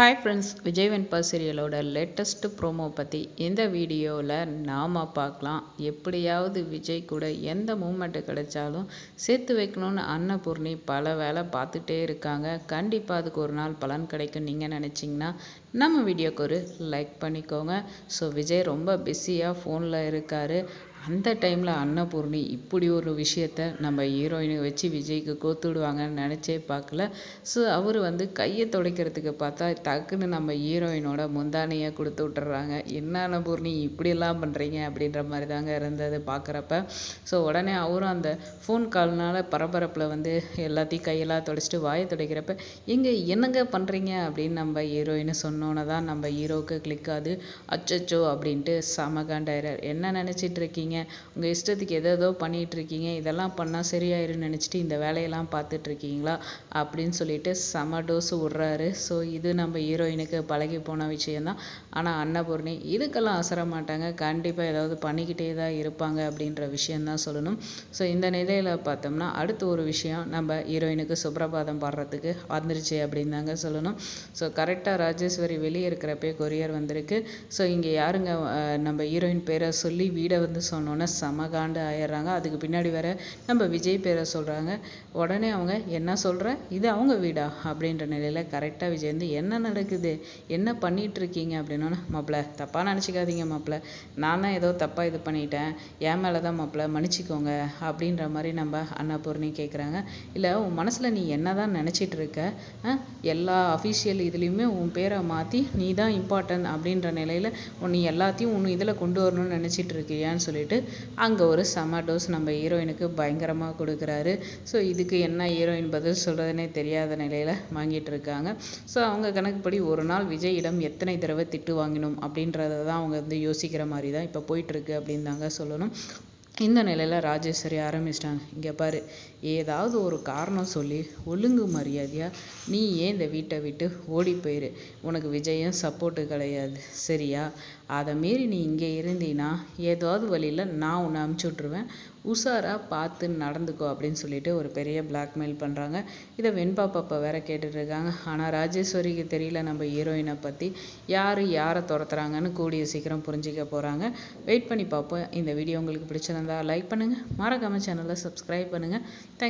Hi friends Vijay Venba சீரியலோட latest promo பற்றி இந்த வீடியோவில் நாம் பார்க்கலாம். எப்படியாவது விஜய் கூட எந்த மூமெண்ட்டு கிடைச்சாலும் சேர்த்து வைக்கணும்னு அன்னபூர்ணி பல வேலை பார்த்துட்டே இருக்காங்க. கண்டிப்பாக அதுக்கு ஒரு நாள் பலன் கிடைக்கும் நீங்கள் நினச்சிங்கன்னா நம்ம வீடியோக்கு ஒரு லைக் பண்ணிக்கோங்க. ஸோ விஜய் ரொம்ப பிஸியாக ஃபோனில் இருக்கார். அந்த டைமில் அன்னபூர்ணி இப்படி ஒரு விஷயத்த நம்ம ஹீரோயினை வச்சு விஜய்க்கு கோத்துடுவாங்கன்னு நினச்சே பார்க்கல. ஸோ அவர் வந்து கையை துடைக்கிறதுக்கு பார்த்தா டக்குன்னு நம்ம ஹீரோயினோட முந்தானையை கொடுத்து விட்டுறாங்க. என்ன அன்னபூர்ணி இப்படியெல்லாம் பண்ணுறீங்க அப்படின்ற மாதிரி தாங்க இருந்தது பார்க்குறப்ப. ஸோ உடனே அவரும் அந்த ஃபோன் கால்னால் பரபரப்பில் வந்து எல்லாத்தையும் கையெல்லாம் துடைச்சிட்டு வாயை துடைக்கிறப்ப எங்கே என்னங்க பண்ணுறீங்க அப்படின்னு நம்ம ஹீரோயின்னு சொன்னோன்னே தான் நம்ம ஹீரோவுக்கு கிளிக்காது அச்சச்சோ அப்படின்ட்டு சமகாண்டாயிரார் என்ன நினச்சிட்டு இருக்கீங்க? உங்கள் இஷ்டத்துக்கு எதோ ஏதோ பண்ணிகிட்டு இருக்கீங்க இதெல்லாம் பண்ணால் சரியாயிருன்னு நினச்சிட்டு இந்த வேலையெல்லாம் பார்த்துட்ருக்கீங்களா அப்படின்னு சொல்லிட்டு செம டோஸு விட்றாரு. ஸோ இது நம்ம ஹீரோயினுக்கு பழகி போன விஷயந்தான் ஆனால் அன்னபூர்ணி இதுக்கெல்லாம் அசர மாட்டாங்க. கண்டிப்பாக ஏதாவது பண்ணிக்கிட்டே தான் இருப்பாங்க அப்படின்ற விஷயந்தான் சொல்லணும். ஸோ இந்த நிலையில் பார்த்தோம்னா அடுத்து ஒரு விஷயம் நம்ம ஹீரோயினுக்கு சுப்ரபாதம் பாடுறதுக்கு வந்துருச்சு அப்படின்னு தாங்க சொல்லணும். ஸோ கரெக்டாக ராஜேஸ்வரி வெளியே இருக்கிறப்பே கொரியர் வந்திருக்கு. ஸோ இங்கே யாருங்க நம்ம ஹீரோயின் பேரை சொல்லி வீடை வந்து சொன்னோன்னே சமகாண்டு ஆயிடுறாங்க. அதுக்கு பின்னாடி வேற நம்ம விஜய் பேரை சொல்கிறாங்க உடனே அவங்க என்ன சொல்கிற இது அவங்க வீடா? அப்படின்ற நிலையில் கரெக்டாக விஜய் வந்து என்ன நடக்குது? என்ன பண்ணிகிட்டு இருக்கீங்க அப்படின்னா மாப்பிள்ள தப்பாக நினச்சிக்காதீங்க மாப்பிள்ள நான் தான் ஏதோ தப்பாக இது பண்ணிட்டேன். என் மேலே தான் மாப்பிள்ள மன்னிச்சிக்கோங்க. அப்படின்ற மாதிரி நம்ம அன்னபூர்ணி கேட்குறாங்க இல்லை உன் மனசில் நீ என்ன தான் நினச்சிட்டு இருக்க எல்லா அஃபிஷியல் இதுலேயுமே உன் பேரை மாற்றி நீ தான் இம்பார்ட்டன்ட் அப்படின்ற நிலையில் நீ எல்லாத்தையும் உன் இதில் கொண்டு வரணும்னு நினச்சிட்டு இருக்கியான்னு சொல்லிட்டு அங்கே ஒரு செம டோஸ் நம்ம ஹீரோயினுக்கு பயங்கரமாக கொடுக்குறாரு. ஸோ இதுக்கு என்ன ஹீரோயின் பதில் சொல்கிறதுனே தெரியாத நிலையில் வாங்கிட்டு இருக்காங்க. ஸோ அவங்க கணக்குப்படி ஒரு நாள் விஜயிடம் எத்தனை தடவை திட்டு வாங்கினோம் அப்படின்றத தான் அவங்க வந்து யோசிக்கிற மாதிரி தான் இப்போ போயிட்டுருக்கு அப்படின்னு தாங்க சொல்லணும். இந்த நிலையில் ராஜேஸ்வரி ஆரம்பிச்சிட்டாங்க. இங்கே பாரு ஏதாவது ஒரு காரணம் சொல்லி ஒழுங்கு மரியாதையாக நீ ஏன் இந்த வீட்டை விட்டு ஓடி போயிரு? உனக்கு விஜயம் சப்போர்ட்டு கிடையாது. சரியா? அதை மீறி நீ இங்கே இருந்தீன்னா ஏதாவது வழியில் நான் உன்னை அமுச்சு விட்ருவேன் உஷாராக பார்த்து நடந்துக்கோ அப்படின்னு சொல்லிட்டு ஒரு பெரிய பிளாக்மெயில் பண்ணுறாங்க இதை வெண்பா பாப்பா வேற கேட்டுட்டு இருக்காங்க. ஆனால் ராஜேஸ்வரிக்கு தெரியல நம்ம ஹீரோயினை பற்றி யார் யாரை துரத்துறாங்கன்னு கூடிய சீக்கிரம் புரிஞ்சிக்க போகிறாங்க வெயிட் பண்ணி பார்ப்போம் இந்த வீடியோ உங்களுக்கு பிடிச்சிருந்தா லைக் பண்ணுங்கள் மறக்காம சேனலை சப்ஸ்கிரைப் பண்ணுங்கள் தேங்க்ஸ்